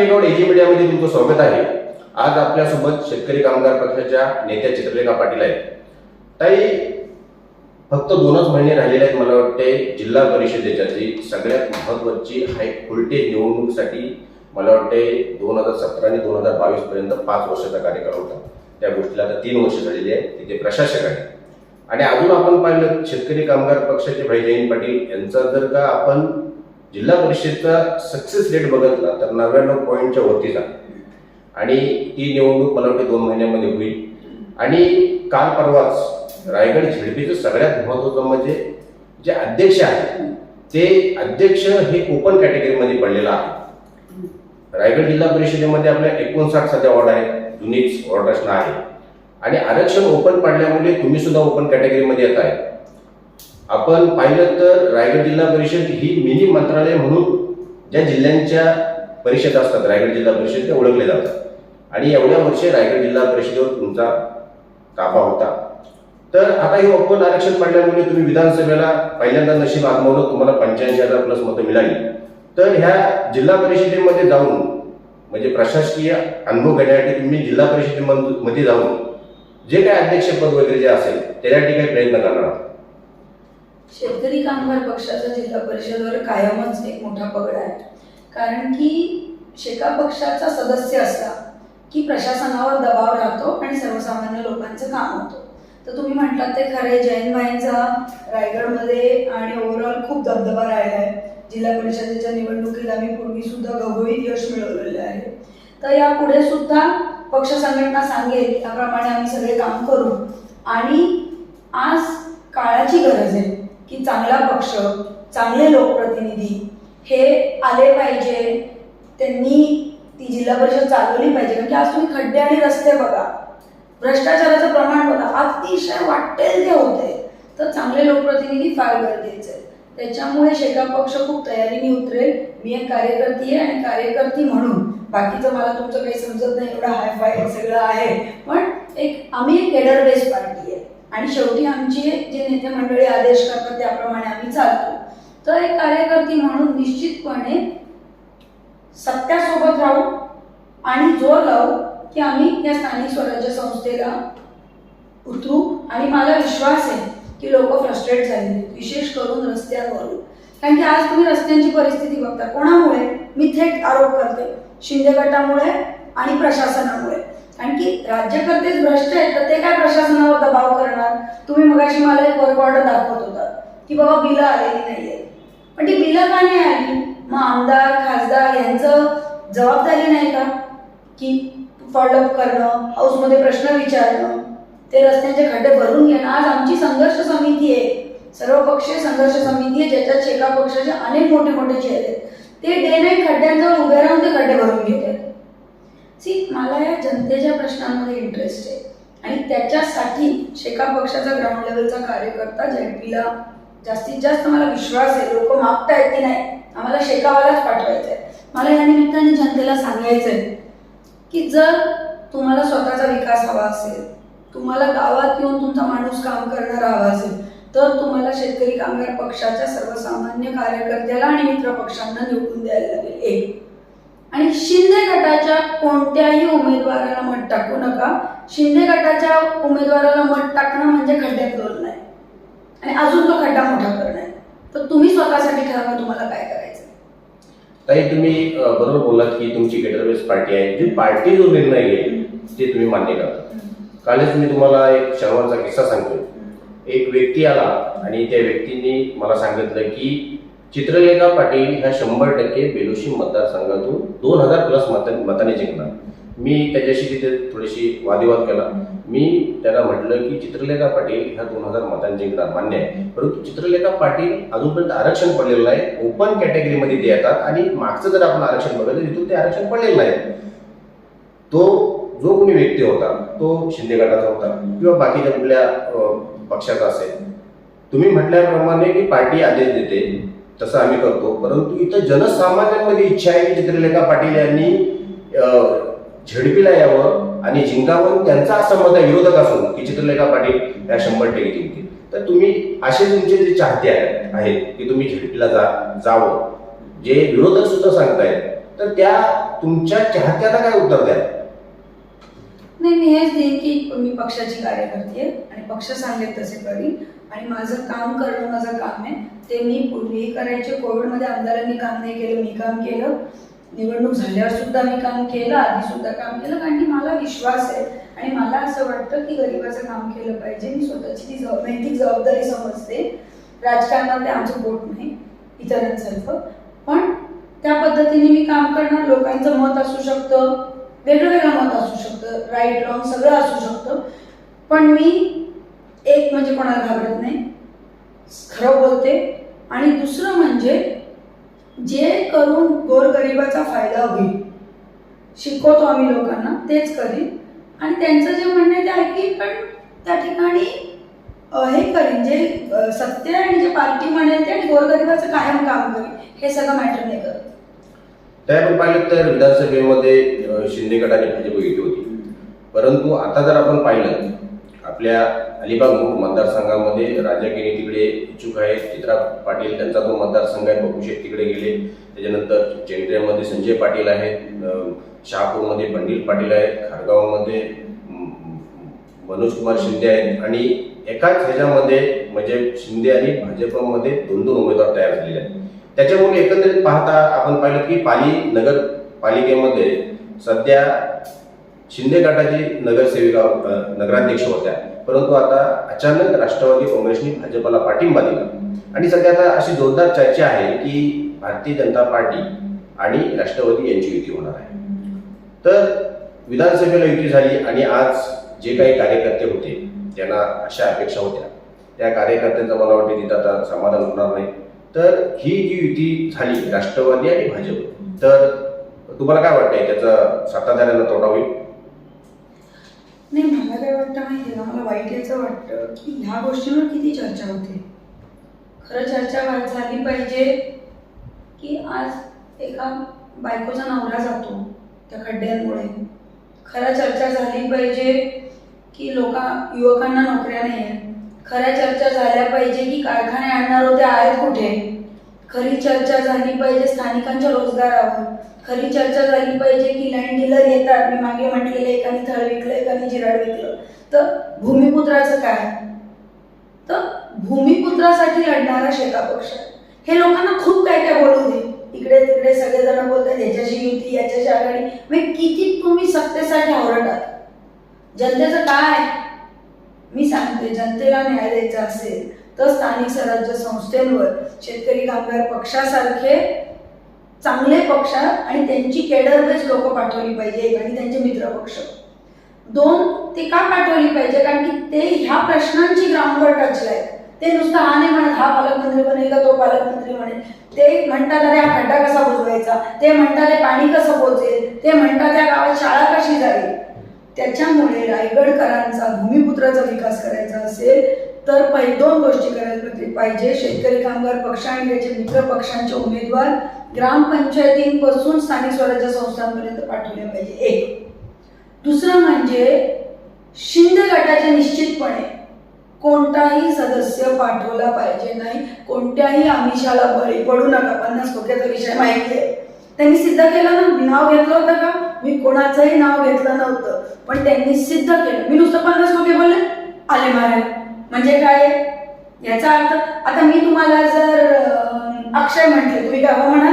निलेगाव ag मीडियामध्ये तुमचं स्वागत आहे. आज आपल्यासोबत शेतकरी कामगार पक्षाच्या नेत्या चित्रलेखा पाटील आहेत. ताई फक्त दोनच महिने राहिलेले आहेत मला वाटते जिल्हा परिषदेच्या जी सगळ्यात महत्वाची हाय फुलटे निवडणुकीसाठी मला वाटते दोन हजार सतरा आणि दोन हजार बावीस पर्यंत पाच वर्षाचा कार्यकाळ होता. त्या गोष्टीला आता तीन वर्ष झालेली आहे तिथे प्रशासक आहे आणि अजून आपण पाहिलं शेतकरी कामगार पक्षाचे भाई जयंत पाटील यांचा जर का आपण जिल्हा परिषदचा सक्सेस रेट बघितला तर नव्याण्णव पॉईंटच्या वरतीचा आणि ती निवडणूक मला वाटते दोन महिन्यामध्ये होईल. आणि काल परवाच रायगड झेडपीचं सगळ्यात महत्वाचं म्हणजे जे अध्यक्ष आहेत ते अध्यक्ष हे ओपन कॅटेगरीमध्ये पडलेलं आहे. रायगड जिल्हा परिषदेमध्ये आपल्या एकोणसाठ सध्या वॉर्ड आहेत जुनीच वॉर्ड रचना आहे. आणि आरक्षण ओपन पडल्यामुळे तुम्ही सुद्धा ओपन कॅटेगरीमध्ये येत आहे. आपण पाहिलं तर रायगड जिल्हा परिषद ही मिनी मंत्रालय म्हणून ज्या जिल्ह्यांच्या परिषद असतात रायगड जिल्हा परिषद ते ओळखले जातात. आणि एवढ्या वर्षे रायगड जिल्हा परिषदेवर तुमचा ताबा होता. तर आता हे ओपन आरक्षण पडल्यामुळे तुम्ही विधानसभेला पहिल्यांदा नशीब आजमावलं तुम्हाला पंच्याऐंशी हजार प्लस मतं मिळाली. तर ह्या जिल्हा परिषदेमध्ये जाऊन म्हणजे प्रशासकीय अनुभव घेण्यासाठी तुम्ही जिल्हा परिषदेमध्ये जाऊन जे काय अध्यक्षपद वगैरे जे असेल त्यासाठी काही प्रयत्न करणार आहात. शेतकरी कामगार पक्षाचा जिल्हा परिषदवर कायमच एक मोठा पगड आहे. कारण की शेका पक्षाचा सदस्य असला की प्रशासनावर दबाव राहतो आणि सर्वसामान्य लोकांचं काम होतं. तर तुम्ही म्हटलात ते खरे जैनभाईंचा रायगडमध्ये आणि ओव्हरऑल खूप दबदबा राहिला आहे. जिल्हा परिषदेच्या निवडणुकीला मी पूर्वी सुद्धा घवघवीत यश मिळवलेलं आहे. तर यापुढे सुद्धा पक्ष संघटना सांगेल त्याप्रमाणे आम्ही सगळे काम करू. आणि आज काळाची गरज आहे. की चांगला पक्ष चांगले लोकप्रतिनिधी हे आले पाहिजे. त्यांनी ती जिल्हा परिषद चालवली पाहिजे. कारण की आज तुम्ही खड्डे आणि रस्ते बघा. भ्रष्टाचाराचं प्रमाण बघा. अतिशय वाटेल ते होते. तर चांगले लोकप्रतिनिधी फार गरजेचे त्याच्यामुळे शेका पक्ष खूप तयारीने उतरेल. मी एक कार्यकर्ती आहे आणि कार्यकर्ती म्हणून. बाकीचं मला तुमचं काही समजत नाही. एवढं हाय फाय सगळं आहे. पण एक आम्ही एक केडर बेस्ड पार्टी आहे. आणि शेवटी आमची जे नेते मंडळी आदेश करतात त्याप्रमाणे आम्ही चालतो. तर एक कार्यकर्ती म्हणून निश्चितपणे सत्यासोबत राहू आणि जोर लावू की आम्ही या स्थानिक स्वराज्य संस्थेला उतरू. आणि मला विश्वास आहे की लोक फ्रस्ट्रेट झाले. विशेष करून रस्त्यांवरून. कारण की आज तुम्ही रस्त्यांची परिस्थिती बघता. कोणामुळे? मी थेट आरोप करते. शिंदे गटामुळे आणि प्रशासनामुळे. कारण की राज्यकर्तेच भ्रष्ट आहेत तर ते काय प्रशासनावर दबाव करणार? तुम्ही मगाशी मला एक वर्क ऑर्डर दाखवत होता. की बाबा बिलं आलेली नाहीये पण ती बिलं का नाही आली? मग आमदार खासदार यांचं जबाबदारी नाही का? की फॉलोअप करणं हाऊसमध्ये प्रश्न विचारणं ते रस्त्यांचे खड्डे भरून घेणं. आज आमची संघर्ष समिती आहे. सर्वपक्षीय संघर्ष समिती आहे ज्याच्यात शेका पक्षाचे अनेक मोठे मोठे चेहरे आहेत. ते डे नाईट खड्ड्यांजवळ उभे राहून ते खड्डे भरून घेतात. सी मला या जनतेच्या प्रश्नांमध्ये इंटरेस्ट आहे. आणि त्याच्यासाठी शेका पक्षाचा ग्राउंड लेवलचा कार्यकर्ता झेडपीला जास्तीत जास्त मला विश्वास आहे. लोक मागतायत की नाही. आम्हाला शेकावालाच पाठवायचं आहे मला या निमित्ताने जनतेला सांगायचं आहे की जर तुम्हाला स्वतःचा विकास हवा असेल तुम्हाला गावात येऊन तुमचा माणूस काम करणारा हवा असेल तर तुम्हाला शेतकरी कामगार पक्षाच्या सर्वसामान्य कार्यकर्त्याला आणि मित्र पक्षांना निवडून द्यायला लागेल. एक. आणि शिंदे गटाच्या कोणत्याही उमेदवाराला मत टाकू नका. शिंदे गटाच्या उमेदवाराला मत टाकणं म्हणजे खड्ड्यात लोन नाही आणि अजून तो खड्डा मोठा करणं तर तुम्ही स्वतःसाठी ठरवा तुम्हाला काय करायचं ताई तुम्ही बरोबर बोललात की तुमची गेटरबेस पार्टी आहे. जी पार्टी जो निर्णय घेईल ते तुम्ही मान्य करता कालच मी तुम्हाला एक शनिवारचा किस्सा सांगतो एक व्यक्ती आला आणि त्या व्यक्तीने मला सांगितलं की चित्रलेखा पाटील ह्या शंभर टक्के बेलोशी मतदारसंघातून दोन हजार प्लस मत मताने जिंकणार मी त्याच्याशी तिथे थोडीशी वादिवाद केला. मी त्याला म्हटलं की चित्रलेखा पाटील ह्या दोन हजार मतांनी जिंकणार मान्य आहे. परंतु चित्रलेखा पाटील अजूनपर्यंत आरक्षण पडलेलं नाही. ओपन कॅटेगरीमध्ये ते येतात आणि मागचं जर आपण आरक्षण बघितलं तिथून ते आरक्षण पडलेलं नाही. तो जो कोणी व्यक्ती होता तो शिंदे गटाचा होता किंवा बाकीच्या कुठल्या पक्षाचा असेल. तुम्ही म्हटल्याप्रमाणे की पार्टी आदेश देते. तसं आम्ही करतो. परंतु इथं जनसामान्यांमध्ये इच्छा आहे की चित्रलेखा पाटील यांनी झेडपीला यावं आणि जिंकावं. त्यांचा असं मत आहे विरोधक असून की चित्रलेखा पाटील या शंभर टक्के जिंकतील. तर तुम्ही असे तुमचे जे चाहते आहेत आहेत की तुम्ही झेडपीला जा जावं. जे विरोधक सुद्धा सांगतायत तर त्या तुमच्या चाहत्याला काय उत्तर द्या नाही मी हेच देईन की मी पक्षाची कार्यकर्ती आहे आणि पक्ष सांगेल तसे करीन. आणि माझं काम करणं माझं काम आहे ते मी पूर्वीही करायचे कोविडमध्ये आमदारांनी काम नाही केलं मी काम केलं. निवडणूक झाल्यावर सुद्धा मी काम केलं आधी सुद्धा काम केलं कारण की मला विश्वास आहे. आणि मला असं वाटतं की गरिबाचं काम केलं पाहिजे. मी स्वतःची ती जबाब नैतिक जबाबदारी समजते. राजकारणात ते आमचं बोट नाही इतरांसारखं. पण त्या पद्धतीने मी काम करणार लोकांचं मत असू शकतं वेगळं वेगळं मत असू शकतं राईट रॉंग सगळं असू शकतं. पण मी एक म्हणजे कोणाला घाबरत नाही खरं बोलते. आणि दुसरं म्हणजे जे करून गोरगरिबाचा फायदा होईल शिकवतो आम्ही लोकांना तेच करीन. आणि त्यांचं जे म्हणणं आहे ते ऐकीन पण त्या ठिकाणी हे करीन जे सत्य आणि जे पार्टी म्हणेल ते आणि गोरगरिबाचं कायम काम करीन हे सगळं मॅटर नाही करत. त्या आपण पाहिलं तर विधानसभेमध्ये शिंदे गट भाजप घेतली होती. परंतु आता जर आपण पाहिलं आपल्या अलिबाग मतदारसंघामध्ये राजा तिकडे इच्छुक आहेत. चित्रा पाटील त्यांचा तो मतदारसंघ आहे बघूशेठ तिकडे गेले. त्याच्यानंतर चेंद्रेमध्ये संजय पाटील आहेत. शहापूरमध्ये बंडील पाटील आहेत. खारगावमध्ये मनोज कुमार शिंदे आहेत. आणि एकाच ह्याच्यामध्ये म्हणजे शिंदे आणि भाजपमध्ये दोन दोन उमेदवार तयार झालेले आहेत. त्याच्यामुळे एकंदरीत पाहता आपण पाहिलं की पाली नगर पालिकेमध्ये सध्या शिंदे गटाची नगरसेविका नगराध्यक्ष होत्या. परंतु आता अचानक राष्ट्रवादी काँग्रेसने भाजपला पाठिंबा दिला. आणि सध्या आता अशी जोरदार चर्चा आहे की भारतीय जनता पार्टी आणि राष्ट्रवादी यांची युती होणार आहे. तर विधानसभेला युती झाली आणि आज जे काही कार्यकर्ते होते त्यांना अशा अपेक्षा होत्या त्या कार्यकर्त्यांचं मला वाटते तिथं आता समाधान होणार नाही. तर ही जी युती झाली राष्ट्रवादी आणि भाजप तर तुम्हाला काय वाटतंय? त्याचा सत्ताधाऱ्यांना तोटा होईल? नाही मला काय वाटतं माहिती ना मला वाईट याचं वाटतं की ह्या गोष्टीवर किती चर्चा होते. खरं चर्चा झाली पाहिजे की आज एका बायकोचा नवरा जातो त्या खड्ड्यांमुळे. खरं चर्चा झाली पाहिजे की लोका युवकांना नोकऱ्या नाही आहेत खऱ्या चर्चा झाल्या पाहिजे की कारखाने आणणार होते आहेत कुठे? खरी चर्चा झाली पाहिजे स्थानिकांच्या रोजगारावर. खरी चर्चा झाली पाहिजे की लँड डीलर येतात. मी मागे म्हटलेलं एकाने थळ विकलं एकाने जिराड विकलं. तर भूमिपुत्राचं काय? तर भूमिपुत्रासाठी लढणारा शेका पक्ष हे लोकांना खूप काय काय बोलू दे. इकडे तिकडे सगळेजण बोलतात याच्याशी युती याच्याशी आघाडी. म्हणजे किती तुम्ही सत्तेसाठी आवरटात? जनतेचं काय? मी सांगते जनतेला न्याय द्यायचा असेल तर स्थानिक स्वराज्य संस्थेंवर शेतकरी कामगार पक्षासारखे चांगले पक्ष आणि त्यांची केडर बेस लोक पाठवली पाहिजे आणि त्यांचे मित्र पक्ष. दोन ते का पाठवली पाहिजे? कारण की ते ह्या प्रश्नांची ग्राउंडवर टचला आहेत ते नुसतं हा नाही म्हणत हा पालकमंत्री बनेल का तो पालकमंत्री बनेल ते म्हणतात अरे हा खड्डा कसा बुजवायचा? ते म्हणतात पाणी कसं पोचेल ते म्हणतात त्या गावात शाळा कशी जाईल? त्याच्यामुळे रायगडकरांचा भूमिपुत्राचा विकास करायचा असेल तर पहि दोन गोष्टी करायला पाहिजे. शेतकरी कामगार पक्ष आणि त्याचे मित्र पक्षांचे उमेदवार ग्रामपंचायतींपासून स्थानिक स्वराज्य संस्थांपर्यंत पाठवले पाहिजे. एक. दुसरं म्हणजे शिंदे गटाचे निश्चितपणे कोणताही सदस्य पाठवला पाहिजे नाही. कोणत्याही आमिषाला बळी पडू नका. पन्नास खोक्याचा विषय माहिती आहे. त्यांनी सिद्ध केलं ना? मी नाव घेतलं होतं का? मी कोणाचंही नाव घेतलं नव्हतं. पण त्यांनी सिद्ध केलं. मी नुसतं पन्नास खोके बोलले आले मारायला. म्हणजे काय? याचा अर्थ आता मी तुम्हाला जर अक्षय म्हटले तुम्ही काय हो म्हणाल?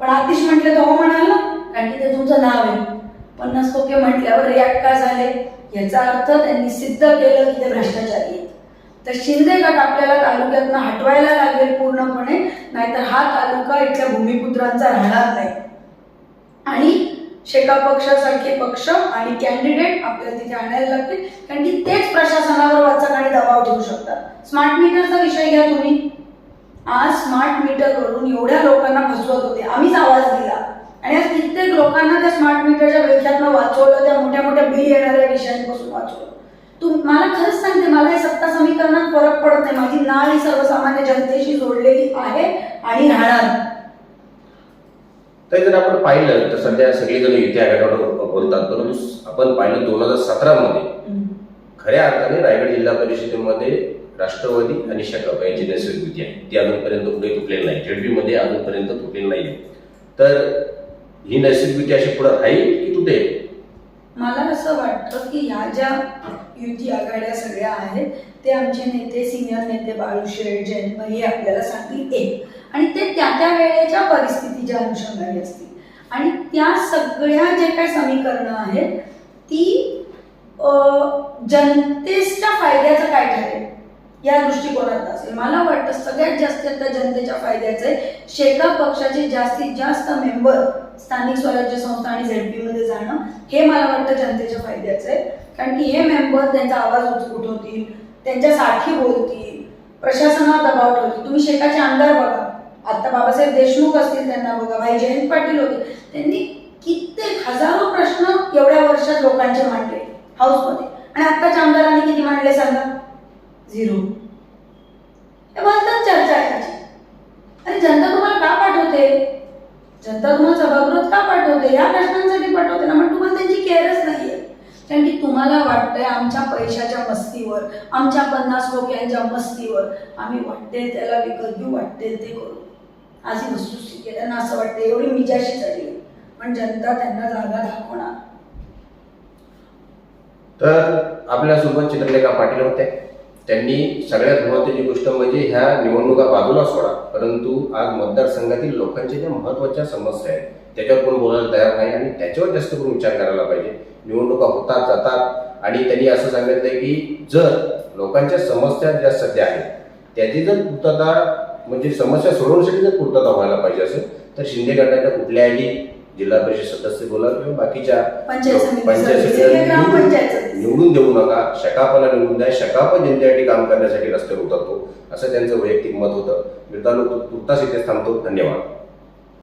पण आतिश म्हटले तर हो म्हणाल ना? कारण की ते तुमचं नाव आहे. पन्नास टोके म्हटल्यावर रिॲक्ट का झाले? याचा अर्थ त्यांनी सिद्ध केलं की ते भ्रष्टाचारी आहेत. तर शिंदे गट आपल्याला तालुक्यातनं हटवायला लागेल पूर्णपणे नाहीतर हा तालुका इथल्या भूमिपुत्रांचा राहणार नाही. आणि शेका पक्षासारखे पक्ष आणि कॅन्डिडेट आपल्याला तिथे आणायला लागतील. कारण की तेच प्रशासनावर वाचक आणि दबाव ठेवू शकतात स्मार्ट मीटरचा विषय घ्या तुम्ही. आज स्मार्ट मीटरवरून एवढ्या लोकांना फसवत होते. आम्हीच आवाज दिला. आणि आज कित्येक लोकांना त्या स्मार्ट मीटरच्या विषयातनं वाचवलं त्या मोठ्या मोठ्या बिल येणाऱ्या विषयांपासून वाचवलं. तू मला खरंच सांगते मला हे सत्ता समीकरणात फरक पडत नाही. माझी नाळ ही सर्वसामान्य जनतेशी जोडलेली आहे आणि राहणार. तर जर आपण पाहिलं तर सध्या सगळेजण युती आघाडीवर बोलतात. परंतु आपण पाहिलं दोन हजार सतरामध्ये खऱ्या अर्थाने रायगड जिल्हा परिषदेमध्ये राष्ट्रवादी आणि शकप यांची नैसर्गिक युती आहे. ती अजूनपर्यंत कुठे तुटलेली नाही. झेडपीमध्ये अजूनपर्यंत तुटलेली नाही तर ही नैसर्गिक अशी पुढे राहील की तुटेल मला असं वाटतं की ह्या ज्या युती आघाड्या सगळ्या आहेत ते आमचे नेते सिनियर नेते बाळूशेठ जयंत हे आपल्याला सांगतील. एक आणि ते त्या त्या वेळेच्या परिस्थितीच्या अनुषंगाने असतील. आणि त्या सगळ्या जे काही समीकरणं आहेत ती जनतेच्या फायद्याचं काय ठरेल? या दृष्टिकोनात असेल. मला वाटतं सगळ्यात जास्त आता जनतेच्या फायद्याचं आहे शेका पक्षाचे जास्तीत जास्त मेंबर स्थानिक स्वराज्य संस्था आणि झेडपी मध्ये जाणं हे मला वाटतं जनतेच्या फायद्याचं आहे. कारण की हे मेंबर त्यांचा आवाज उठवतील त्यांच्यासाठी बोलतील प्रशासनावर दबाव ठेवतील. तुम्ही शेकाचे आमदार बघा. आता बाबासाहेब देशमुख असतील त्यांना बघा. भाई जयंत पाटील होते. त्यांनी कित्येक हजारो प्रश्न एवढ्या वर्षात लोकांचे मांडले हाऊसमध्ये आणि आत्ताच्या आमदारांनी किती मांडले? झिरो चर्चा आणि जनता तुम्हाला का पाठवते? जनता तुम्हाला सभागृहात का पाठवते? या प्रश्नांसाठी पाठवते ना मग तुम्हाला त्यांची केअरच नाहीये. कारण की तुम्हाला वाटतंय आमच्या पैशाच्या मस्तीवर आमच्या पन्नास रुपयांच्या मस्तीवर आम्ही वाटते त्याला विकत घेऊ वाटते ते करू. आज ही वस्तुस्थिती आहे. त्यांना असं वाटतं एवढी मिजाशी चढली. पण जनता त्यांना जागा दाखवणार. तर आपल्यासोबत चित्रलेखा पाटील होते? त्यांनी सगळ्यात महत्वाची गोष्ट म्हणजे ह्या निवडणुका बाजूला सोडा. परंतु आज मतदारसंघातील लोकांच्या ज्या महत्त्वाच्या समस्या आहेत त्याच्यावर कोण बोलायला तयार नाही आणि त्याच्यावर जास्त करून विचार करायला पाहिजे. निवडणुका होतात जातात आणि त्यांनी असं सांगितलंय की जर लोकांच्या समस्या ज्या सध्या आहेत त्याची जर पूर्तता म्हणजे समस्या सोडवण्यासाठी जर पूर्तता व्हायला पाहिजे असेल तर शिंदे गटाच्या कुठल्याही जिल्हा परिषद सदस्य बोला किंवा बाकीच्या पंचायत. निवडून देऊ नका. शकापाला निवडून द्या. शकाप जनतेसाठी काम करण्यासाठी रस्त्यावर उतरतो. असं त्यांचं वैयक्तिक मत होतं. मित्रांनो तु- तुर्तास इथे थांबतो. धन्यवाद.